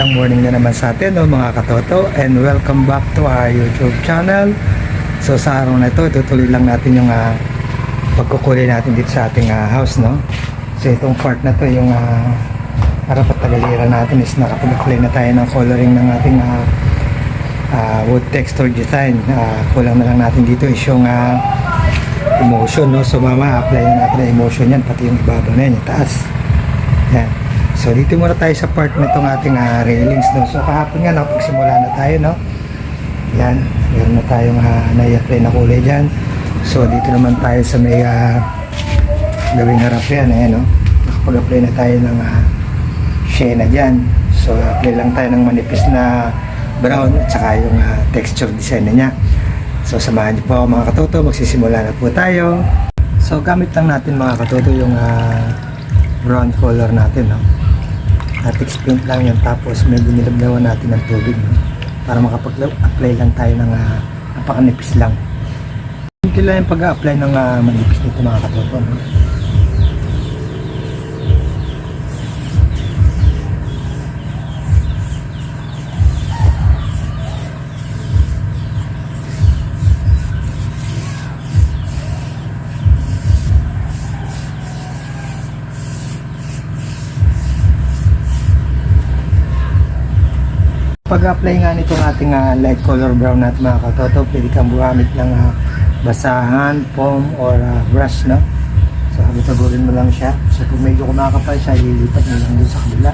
magandang morning na naman sa atin no, mga katoto and welcome back to our YouTube channel. So sa araw na ito, tutuloy lang natin yung uh, pagkukulay natin dito sa ating ah, house no. So itong part na to yung uh, harapat tagalira natin is nakapag-apply na tayo ng coloring ng ating ah, ah, wood texture design. Ah, kulang na lang natin dito is yung ah, emotion no. So mama apply na natin ang emotion yan pati yung ibabaw na yan, yung taas. Yan. So dito muna tayo sa part na itong ating ah, railings no. So kahapon nga nakapagsimula na tayo no. Yan, meron na tayong uh, nai-apply na kulay dyan. So dito naman tayo sa may uh, gawing harap yan eh no. Nakapag-apply na tayo ng uh, shade na dyan. So apply lang tayo ng manipis na brown at saka yung ah, texture design na niya. So samahan niyo po mga katoto, magsisimula na po tayo. So gamit lang natin mga katoto yung ah, brown color natin no. Latex paint lang yan tapos medyo nilablawan natin ng tubig para makapag-apply lang tayo ng uh, napakanipis lang. Hindi lang yung pag-apply ng ah, manipis nito mga katoto. Pag-apply nga nitong ating ah, light color brown natin mga katoto, pwede kang gumamit ng ah, basahan, foam, or ah, brush, no? So, habitagurin mo lang siya. So, kung medyo kumakapal siya, lilipat mo lang dun sa kabila.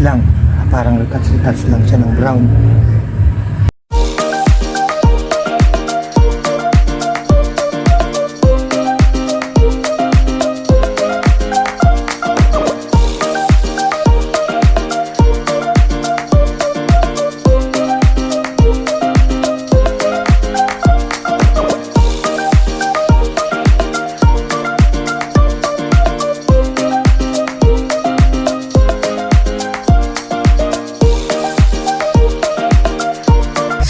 Lang. Parang retouch-retouch lang siya ng brown.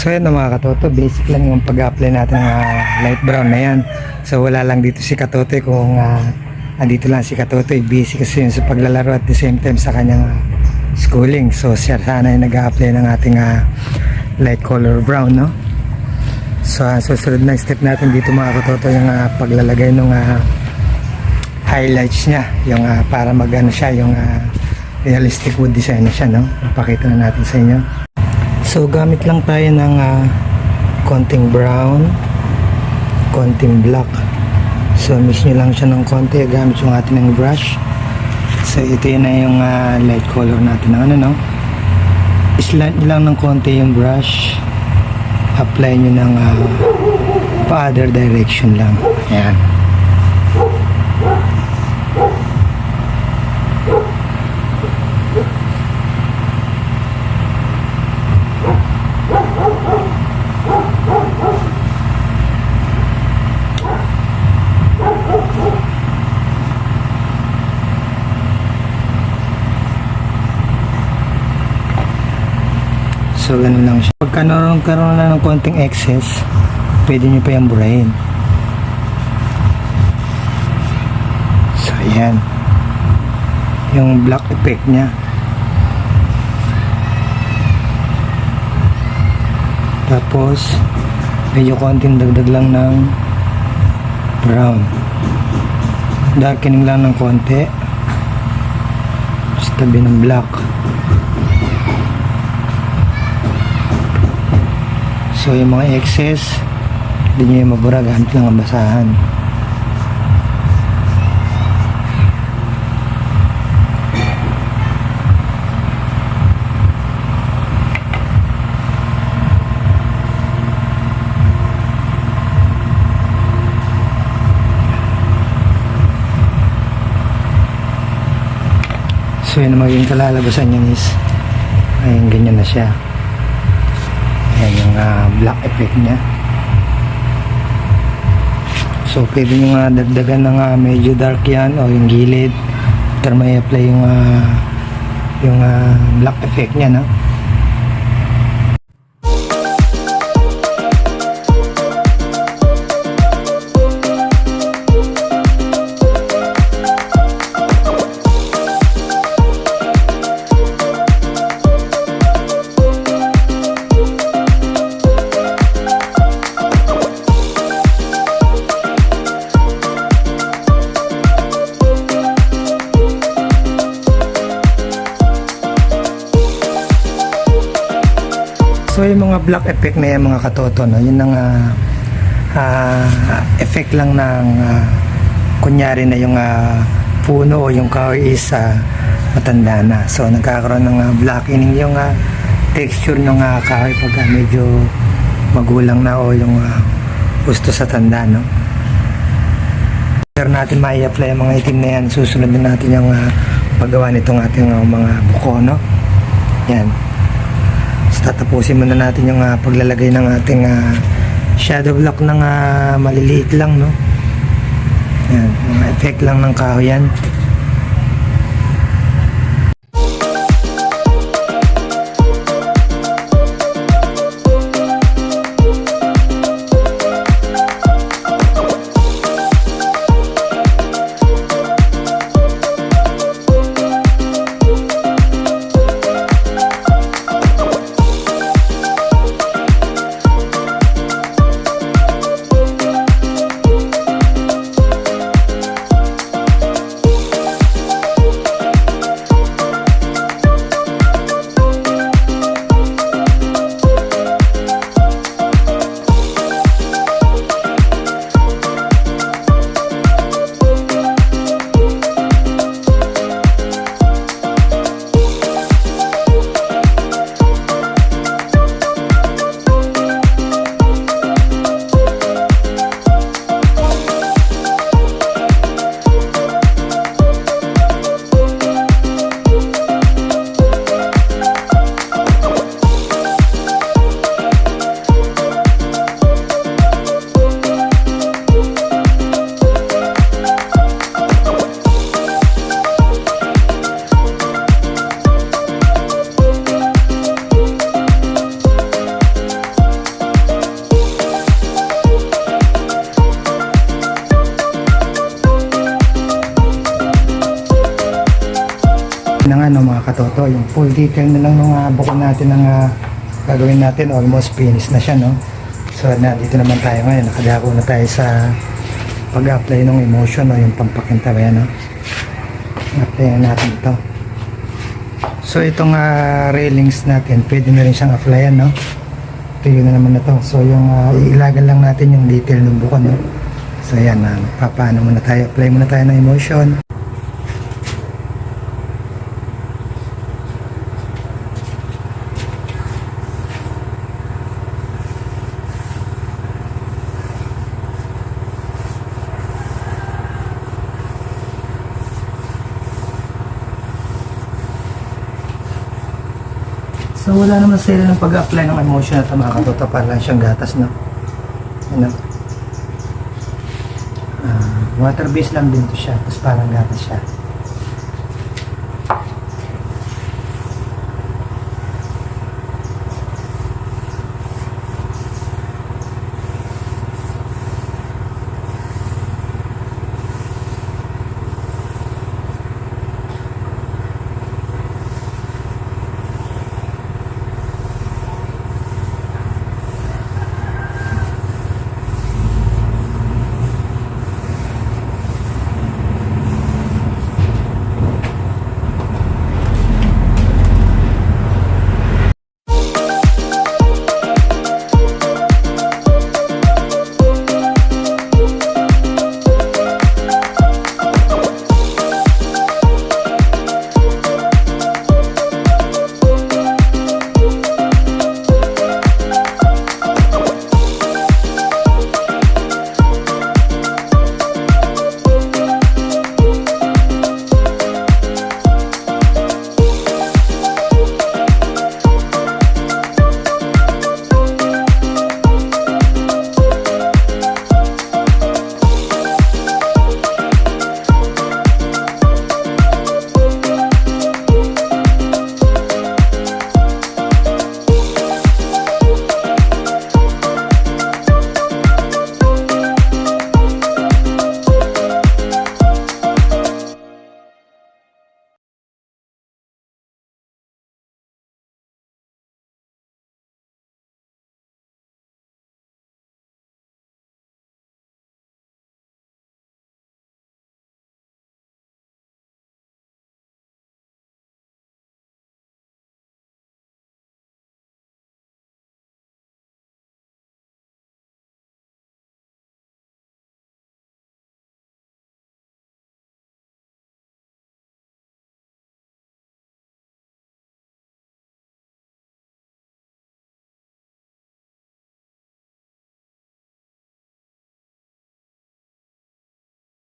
So na mga katoto, basic lang yung pag-apply natin ng ah, light brown na yan. So wala lang dito si katoto kung uh, andito lang si katoto, basic kasi yun sa paglalaro at the same time sa kanyang schooling. So siya sana yung nag-apply ng ating ah, light color brown, no? So ang susunod na step natin dito mga katoto yung ah, paglalagay ng ah, highlights niya, yung ah, para mag-ano siya, yung ah, realistic wood design na siya, no? Ipakita na natin sa inyo. So gamit lang tayo ng ah, konting brown, konting black. So mix nyo lang siya ng konti gamit yung atin ng brush. So ito yun na yung ah, light color natin ng ano no. Islant nyo lang ng konti yung brush. Apply nyo ng ah, pa other direction lang. Ayan. So, ganun lang siya. Pagka naroon karoon na ng konting excess, pwede nyo pa yung burahin. So, ayan. Yung black effect niya. Tapos, medyo konting dagdag lang ng brown. Darkening lang ng konti. Sa tabi ng black. So yung mga excess, hindi nyo yung mabura gamit lang ang basahan. So yun ang magiging kalalabasan niya is ayun ganyan na siya. Yung ah, black effect niya. So pwede nyo nga dagdagan ng ah, medyo dark yan o yung gilid after may apply yung ah, yung ah, black effect niya no black effect na yan mga katoto, no? yun ang ah, ah, effect lang ng ah, kunyari na yung ah, puno o yung kahoy is ah, matanda na. So nagkakaroon ng ah, blackening yung ah, texture ng ah, kahoy pagka medyo magulang na o yung ah, gusto sa tanda. No? After natin mai-apply ang mga itim na yan, susunod din natin yung ah, paggawa nitong ating ah, mga buko. No? Yan. Tatapusin muna natin yung ah, paglalagay ng ating ah, shadow block ng ah, maliliit lang, no? Yan, mga effect lang ng kahoy yan. Na nga no, mga katoto, yung full detail na lang ng uh, buko natin ng ah, gagawin natin, almost finish na siya, no? So, nandito naman tayo ngayon, nakadako na tayo sa pag-apply ng emotion, no? yung pampakinta ba yan, no? apply na natin ito. So, itong ah, railings natin, pwede na rin siyang applyan, no? Tuyo na naman na to. So, yung ah, iilagan lang natin yung detail ng buko, no? So, yan, uh, papaano muna tayo, apply muna tayo ng emotion. So wala naman sila ng pag-apply ng emotion at mga katoto para lang siyang gatas, no? Ano? Ah, water based lang din to siya, tapos parang gatas siya.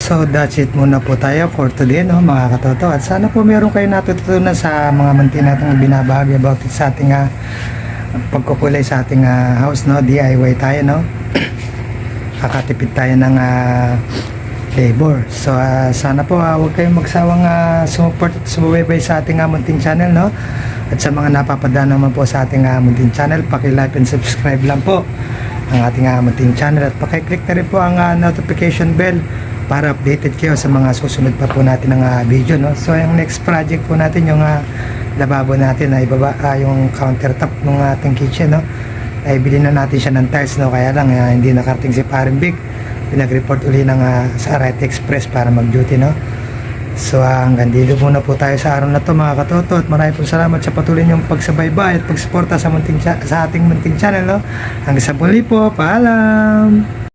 So that's it muna po tayo for today no mga katoto. At sana po meron kayo natututunan sa mga munti nating binabahagi about it sa ating ah, pagkukulay sa ating ah, house no DIY tayo no. Kakatipid tayo ng ah, labor. So ah, sana po ah, huwag kayong magsawang uh, sumuport at sumubaybay sa ating uh, munting channel no. At sa mga napapadaan naman po sa ating uh, munting channel paki-like and subscribe lang po ang ating uh, munting channel. At paki-click na rin po ang ah, notification bell para updated kayo sa mga susunod pa po natin ng ah, video no? So yung next project po natin yung ah, lababo natin na ibaba ah, yung countertop ng ating kitchen no? Ay bilhin na natin siya ng tiles no? Kaya lang ah, hindi nakarating si Paring Big pinag-report uli ng ah, sa Right Express para mag-duty no? So ah, hanggang dito muna po tayo sa araw na to mga katoto. At maraming po salamat sa patuloy niyong pagsabaybay at pagsuporta sa, munting sa ating munting channel no? Hanggang sa muli po. Paalam